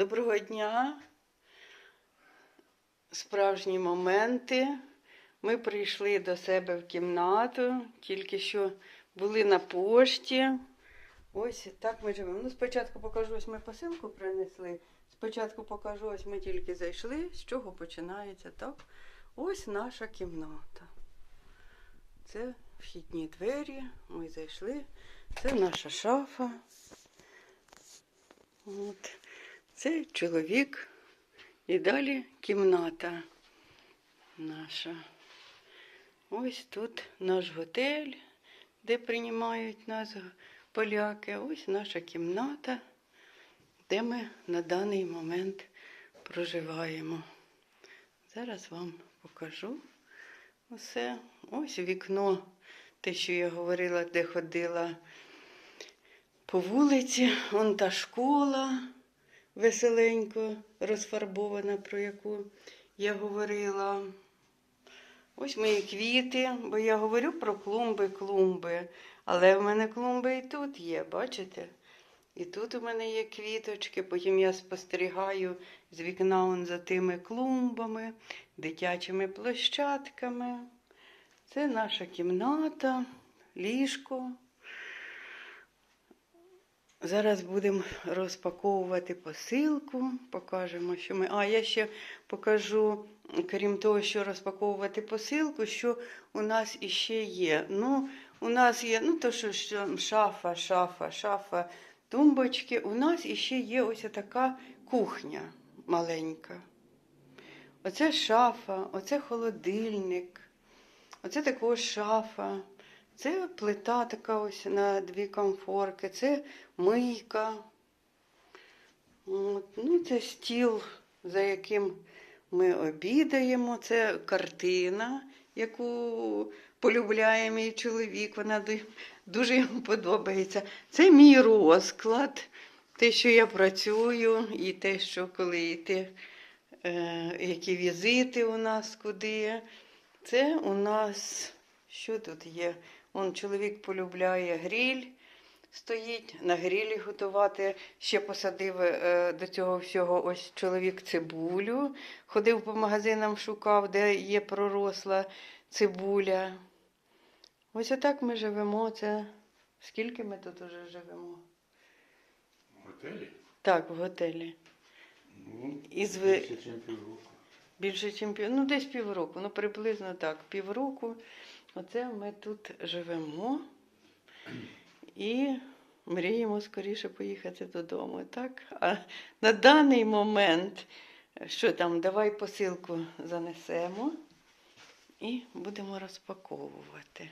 Доброго дня. Справжні моменти. Ми прийшли до себе в кімнату, тільки що були на пошті. Ось так ми живемо. Ну, спочатку покажу, ось ми посилку принесли. Спочатку покажу, ось ми тільки зайшли, з чого починається, так? Ось наша кімната. Це вхідні двері. Ми зайшли. Це наша шафа. От. Це чоловік. І далі кімната наша. Ось тут наш готель, де приймають нас поляки. Ось наша кімната, де ми на даний момент проживаємо. Зараз вам покажу усе. Ось вікно, те, що я говорила, де ходила по вулиці. Вон та школа веселенько розфарбована, про яку я говорила. Ось мої квіти, бо я говорю про клумби, клумби. Але в мене клумби і тут є, бачите? І тут у мене є квіточки, потім я спостерігаю з вікна он за тими клумбами, дитячими площадками. Це наша кімната, ліжко. Зараз будемо розпаковувати посилку, покажемо, що ми. А, я ще покажу, крім того, що розпаковувати посилку, що у нас іще є. Ну, у нас є, ну, то що, що шафа, шафа, шафа, тумбочки. У нас іще є ось така кухня маленька. Оце шафа, оце холодильник, оце також шафа. Це плита така ось на дві комфорки, це мийка. От. Ну, це стіл, за яким ми обідаємо. Це картина, яку полюбляє мій чоловік. Вона дуже йому подобається. Це мій розклад, те, що я працюю, і те, що коли йти, е, які візити у нас куди. Це у нас що тут є? Он чоловік полюбляє гріль, стоїть на грілі готувати. Ще посадив е, до цього всього ось чоловік цибулю. Ходив по магазинам, шукав, де є проросла цибуля. Ось отак ми живемо. Це скільки ми тут уже живемо? В готелі? Так, в готелі. Ну, Із більше, ніж півроку. Більше, ніж пів... ну, десь півроку, ну приблизно так, півроку. Оце ми тут живемо і мріємо скоріше поїхати додому. Так? А на даний момент, що там, давай посилку занесемо і будемо розпаковувати.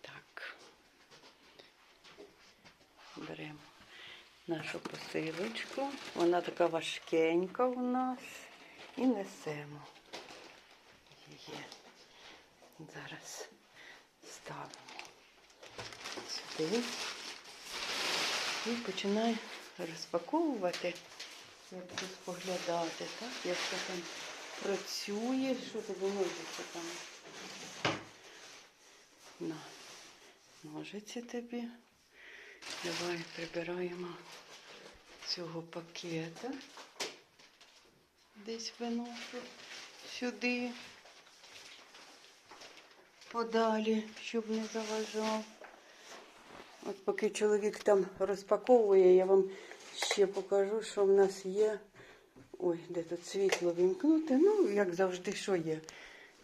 Так. Беремо нашу посилочку. Вона така важкенька у нас. І несемо її. Зараз ставимо сюди і починаю розпаковувати, як тут поглядати, так? Це там працює, що ти ножиці там. На, ножиці тобі. Давай прибираємо цього пакета. Десь виношу сюди, подалі, щоб не заважав. От поки чоловік там розпаковує, я вам ще покажу, що в нас є. Ой, де тут світло вімкнути. Ну, як завжди, що є?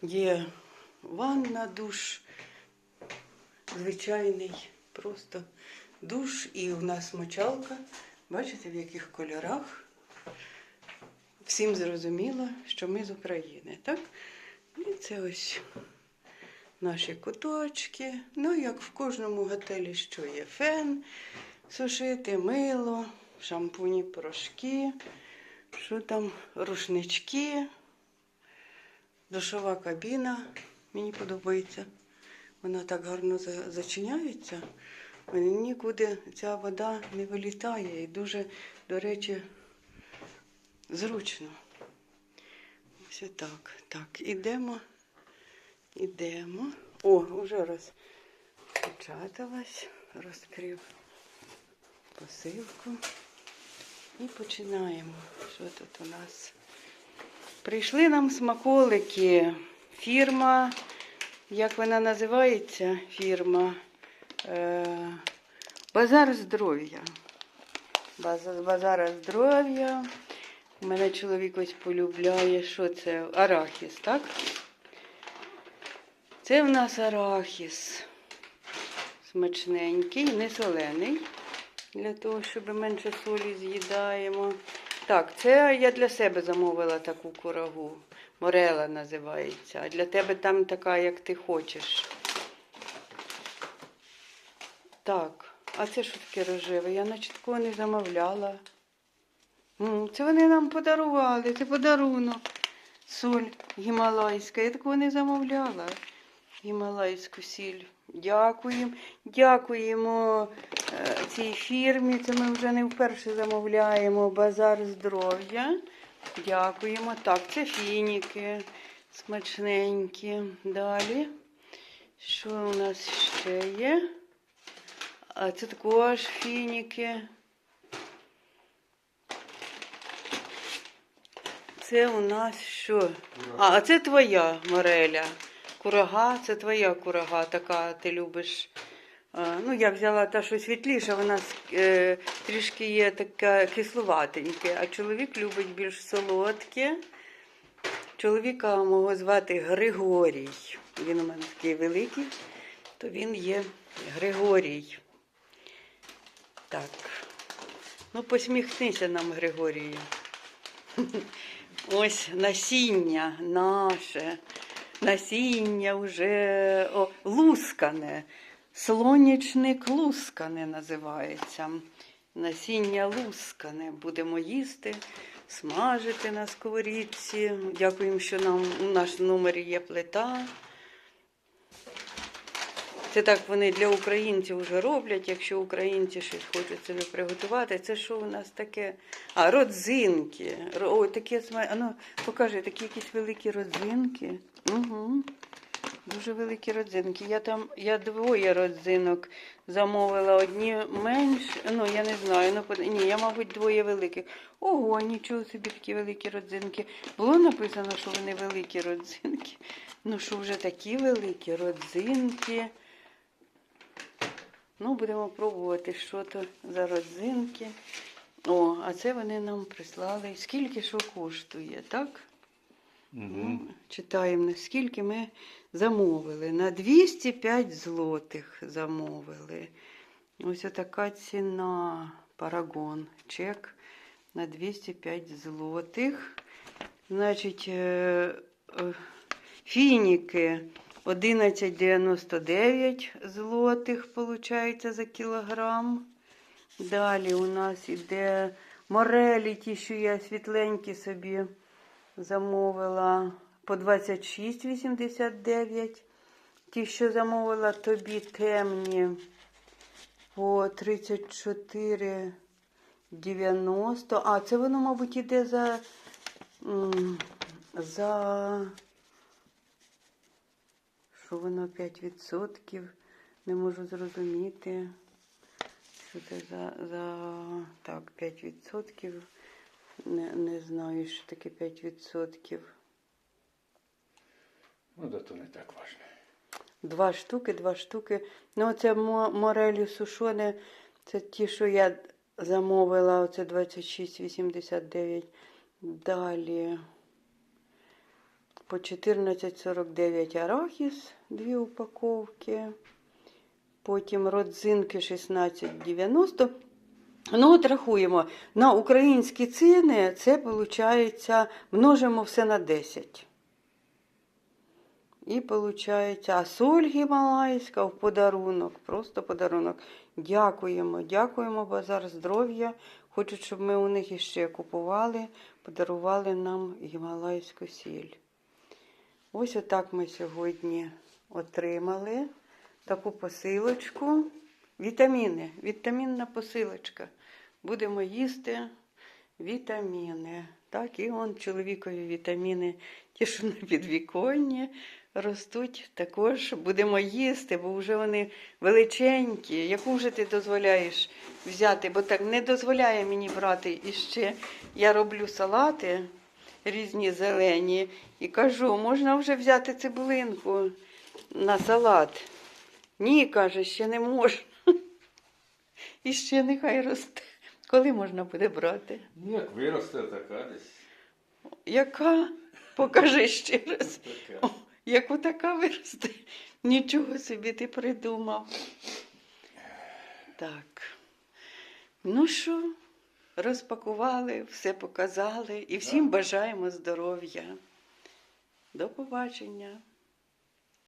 Є ванна, душ, звичайний, просто душ. І у нас мочалка. Бачите, в яких кольорах? Всім зрозуміло, що ми з України, так? І це ось наші куточки. Ну, як в кожному готелі, що є фен, сушити, мило, шампуні, порошки, що там, рушнички, душова кабіна. Мені подобається. Вона так гарно зачиняється. Нікуди ця вода не вилітає. І дуже, до речі, зручно. Ось так. Так, ідемо. Ідемо. О, вже розпечаталась, розкрив посилку. І починаємо. Що тут у нас? Прийшли нам смаколики. Фірма, як вона називається? Фірма е, Базар здоров'я. Базар, здоров'я. У мене чоловік ось полюбляє, що це? Арахіс, так? Це в нас арахіс. Смачненький, не солений. Для того, щоб менше солі з'їдаємо. Так, це я для себе замовила таку курагу. Морела називається. А для тебе там така, як ти хочеш. Так, а це що таке рожеве? Я наче такого не замовляла. Це вони нам подарували, це подарунок. Соль гімалайська. Я такого не замовляла. Гімалайську сіль. Дякуємо. Дякуємо е, цій фірмі. Це ми вже не вперше замовляємо. Базар здоров'я. Дякуємо. Так, це фініки смачненькі. Далі. Що у нас ще є? А це також фініки. Це у нас що? А, а це твоя мореля. Курага, це твоя курага, така ти любиш. Ну, я взяла та, що світліша, вона е, трішки є така кислуватеньке, а чоловік любить більш солодке. Чоловіка мого звати Григорій. Він у мене такий великий, то він є Григорій. Так. Ну, посміхнися нам, Григорію. Ось насіння наше, насіння вже о, лускане, слонячник лускане називається. Насіння лускане. Будемо їсти, смажити на сковорідці. Дякуємо, що нам у нашому номері є плита. Це так вони для українців вже роблять. Якщо українці щось хочуть собі приготувати, це що у нас таке? А, родзинки. Сма- а ну, покажи, такі якісь великі родзинки. Угу. Дуже великі родзинки. Я там, я двоє родзинок замовила. Одні менш, ну я не знаю. Ну, ні, я, мабуть, двоє великих. Ого, нічого собі такі великі родзинки. Було написано, що вони великі родзинки. Ну, що вже такі великі родзинки. Ну, будемо пробувати, що то за родзинки. О, а це вони нам прислали. Скільки що коштує, так? Угу. Читаємо, наскільки ми замовили. На 205 злотих замовили. Ось така ціна. Парагон. Чек на 205 злотих. Значить, е, е, фініки 11,99 злотих, виходить, за кілограм. Далі у нас іде морелі, ті, що я світленькі собі замовила по 26,89. Ті, що замовила тобі темні по 34,90. А, це воно, мабуть, іде за. За. Що воно 5%? Не можу зрозуміти. Що це за, за так, 5%. Не, не знаю, що таке 5%. Ну, да то не так важно. Два штуки, два штуки. Ну, це морелі сушоне, це ті, що я замовила, оце 26,89. Далі по 14,49 арахіс, дві упаковки. Потім родзинки 16,90. Ну, от рахуємо, на українські ціни це виходить, множимо все на 10. І виходить, а соль гімалайська в подарунок, просто подарунок. Дякуємо, дякуємо, базар здоров'я. Хочуть, щоб ми у них іще купували, подарували нам гімалайську сіль. Ось отак ми сьогодні отримали таку посилочку. Вітаміни, вітамінна посилочка. Будемо їсти вітаміни. Так, і он чоловікові вітаміни, ті, що на підвіконні. ростуть також, будемо їсти, бо вже вони величенькі. Яку вже ти дозволяєш взяти? Бо так не дозволяє мені брати іще. Я роблю салати різні зелені і кажу, можна вже взяти цибулинку на салат. Ні, каже, ще не можна. І ще нехай росте. Коли можна буде брати? Ну, Як виросте така десь. Яка? Покажи ще раз. О, як отака виросте. Нічого собі ти придумав. Так. Ну що, розпакували, все показали і всім бажаємо здоров'я. До побачення.